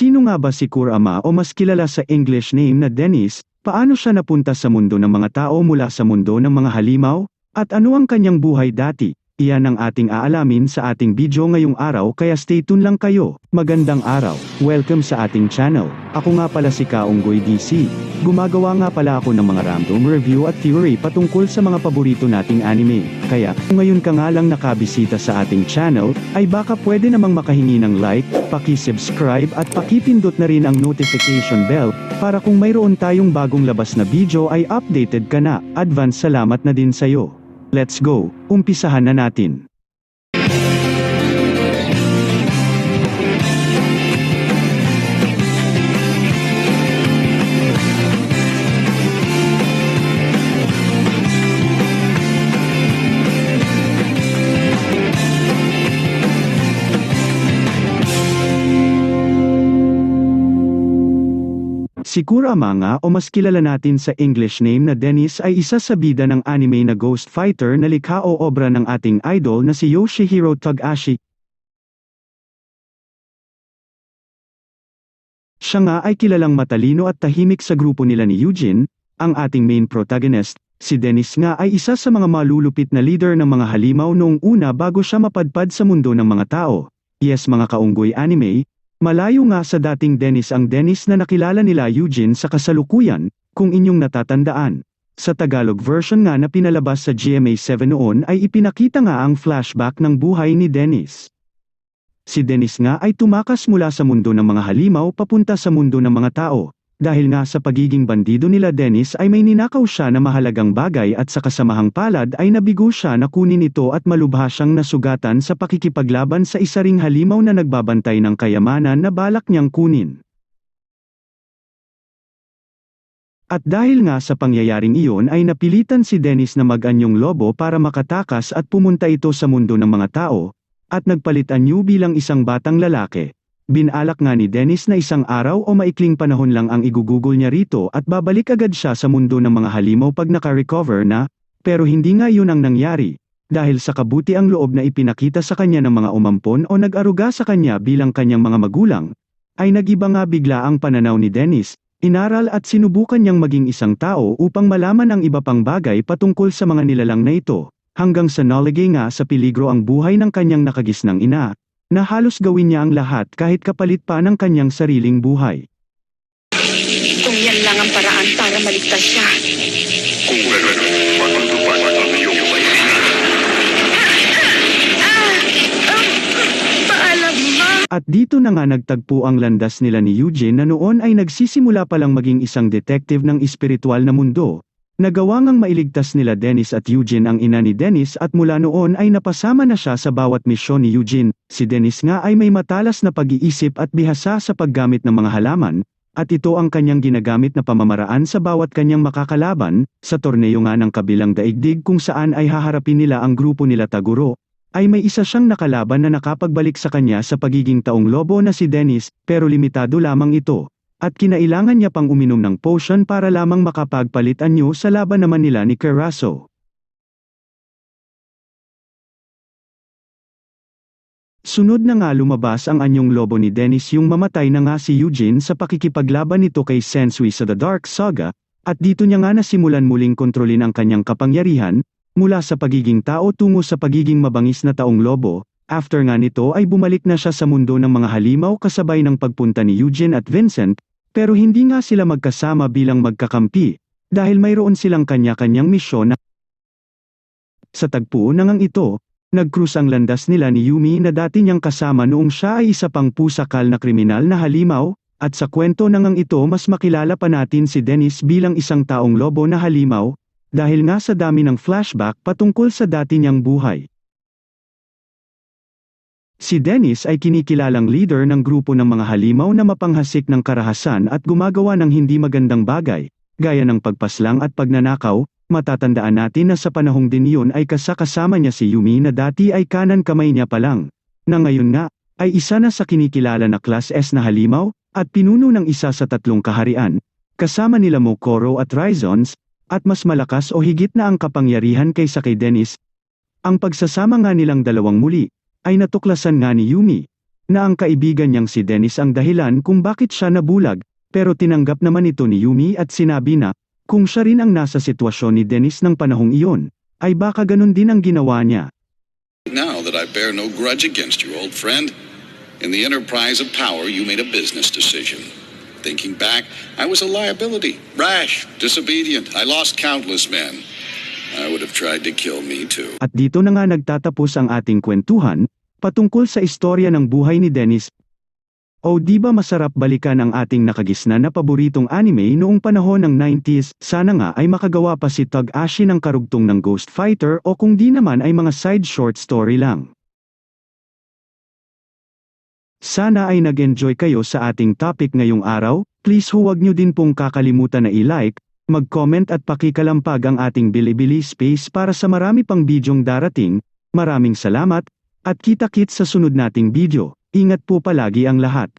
Sino nga ba si Kurama o mas kilala sa English name na Dennis? Paano siya napunta sa mundo ng mga tao mula sa mundo ng mga halimaw? At ano ang kanyang buhay dati? Iyan ang ating aalamin sa ating video ngayong araw kaya stay tuned lang kayo. Magandang araw. Welcome sa ating channel. Ako nga pala si Kaunggoy DC. Gumagawa nga pala ako ng mga random review at theory patungkol sa mga paborito nating anime. Kaya, kung ngayon ka nga lang nakabisita sa ating channel, ay baka pwede namang makahingi ng like, paki-subscribe at pakipindot na rin ang notification bell para kung mayroon tayong bagong labas na video ay updated ka na. Advance salamat na din sa'yo. Let's go, umpisahan na natin. Si Kurama nga o mas kilala natin sa English name na Dennis ay isa sa bida ng anime na Ghost Fighter na likha o obra ng ating idol na si Yoshihiro Togashi. Siya nga ay kilalang matalino at tahimik sa grupo nila ni Eugene, ang ating main protagonist. Si Dennis nga ay isa sa mga malulupit na leader ng mga halimaw noong una bago siya mapadpad sa mundo ng mga tao. Yes mga kaunggoy anime, Malayo nga sa dating Dennis ang Dennis na nakilala nila Eugene sa kasalukuyan, kung inyong natatandaan. Sa Tagalog version nga na pinalabas sa GMA7 noon ay ipinakita nga ang flashback ng buhay ni Dennis. Si Dennis nga ay tumakas mula sa mundo ng mga halimaw papunta sa mundo ng mga tao, dahil nga sa pagiging bandido nila Dennis ay may ninakaw siya na mahalagang bagay at sa kasamahang palad ay nabigo siya na kunin ito at malubha siyang nasugatan sa pakikipaglaban sa isa ring halimaw na nagbabantay ng kayamanan na balak niyang kunin. At dahil nga sa pangyayaring iyon ay napilitan si Dennis na mag-anyong lobo para makatakas at pumunta ito sa mundo ng mga tao, at nagpalit anyo bilang isang batang lalaki. Binalak nga ni Dennis na isang araw o maikling panahon lang ang igugugol niya rito at babalik agad siya sa mundo ng mga halimaw pag naka-recover na, pero hindi nga yun ang nangyari. Dahil sa kabuti ang loob na ipinakita sa kanya ng mga umampon o nag-aruga sa kanya bilang kanyang mga magulang, ay nagiba nga bigla ang pananaw ni Dennis, inaral at sinubukan niyang maging isang tao upang malaman ang iba pang bagay patungkol sa mga nilalang na ito, hanggang sa naligay nga sa peligro ang buhay ng kanyang nakagisnang ina, na halos gawin niya ang lahat kahit kapalit pa ng kanyang sariling buhay. Kung yan lang ang paraan para maligtas siya. Kung gano'n, matutupad ang iyong! At dito na nga nagtagpo ang landas nila ni Eugene na noon ay nagsisimula palang maging isang detective ng espiritual na mundo. Nagawa ngang mailigtas nila Dennis at Eugene ang ina ni Dennis at mula noon ay napasama na siya sa bawat misyon ni Eugene. Si Dennis nga ay may matalas na pag-iisip at bihasa sa paggamit ng mga halaman, at ito ang kanyang ginagamit na pamamaraan sa bawat kanyang makakalaban, sa torneo nga ng kabilang daigdig kung saan ay haharapin nila ang grupo nila Taguro, ay may isa siyang nakalaban na nakapagbalik sa kanya sa pagiging taong lobo na si Dennis, pero limitado lamang ito. At kinailangan niya pang uminom ng potion para lamang makapagpalit anyo sa laban naman nila ni Carasso. Sunod na nga lumabas ang anyong lobo ni Dennis yung mamatay na nga si Eugene sa pakikipaglaban nito kay Sensui sa The Dark Saga, at dito niya nga nasimulan muling kontrolin ang kanyang kapangyarihan, mula sa pagiging tao tungo sa pagiging mabangis na taong lobo, after nga nito ay bumalik na siya sa mundo ng mga halimaw kasabay ng pagpunta ni Eugene at Vincent, pero hindi nga sila magkasama bilang magkakampi, dahil mayroon silang kanya-kanyang misyon na sa tagpo na ngang ito, nagkrus ang landas nila ni Yumi na dati niyang kasama noong siya ay isa pang pusakal na kriminal na halimaw, at sa kwento na ngang ito mas makilala pa natin si Dennis bilang isang taong lobo na halimaw, dahil nga sa dami ng flashback patungkol sa dati niyang buhay. Si Dennis ay kinikilalang leader ng grupo ng mga halimaw na mapanghasik ng karahasan at gumagawa ng hindi magandang bagay, gaya ng pagpaslang at pagnanakaw, matatandaan natin na sa panahong din iyon ay kasakasama niya si Yumi na dati ay kanan kamay niya pa lang, na ngayon nga, ay isa na sa kinikilala na Class S na halimaw, at pinuno ng isa sa tatlong kaharian, kasama nila Mokoro at Rizons, at mas malakas o higit na ang kapangyarihan kaysa kay Dennis. Ang pagsasama nga nilang dalawang muli, ay natuklasan nga ni Yumi, na ang kaibigan niyang si Dennis ang dahilan kung bakit siya nabulag, pero tinanggap naman ito ni Yumi at sinabi na, kung siya rin ang nasa sitwasyon ni Dennis ng panahong iyon, ay baka ganun din ang ginawa niya. Now that I bear no grudge against you, old friend, in the enterprise of power, you made a business decision. Thinking back, I was a liability, rash, disobedient. I lost countless men. I would have tried to kill me too. At dito na nga nagtatapos ang ating kwentuhan, patungkol sa istorya ng buhay ni Dennis. O di ba masarap balikan ang ating nakagisna na paboritong anime noong panahon ng 90s, sana nga ay makagawa pa si Tug Ashi ng karugtong ng Ghost Fighter o kung di naman ay mga side short story lang. Sana ay nag-enjoy kayo sa ating topic ngayong araw, please huwag nyo din pong kakalimutan na i-like, mag-comment at pakikalampag ang ating Bilibili space para sa marami pang bidyong darating, maraming salamat, at kita-kits sa sunod nating video, ingat po palagi ang lahat.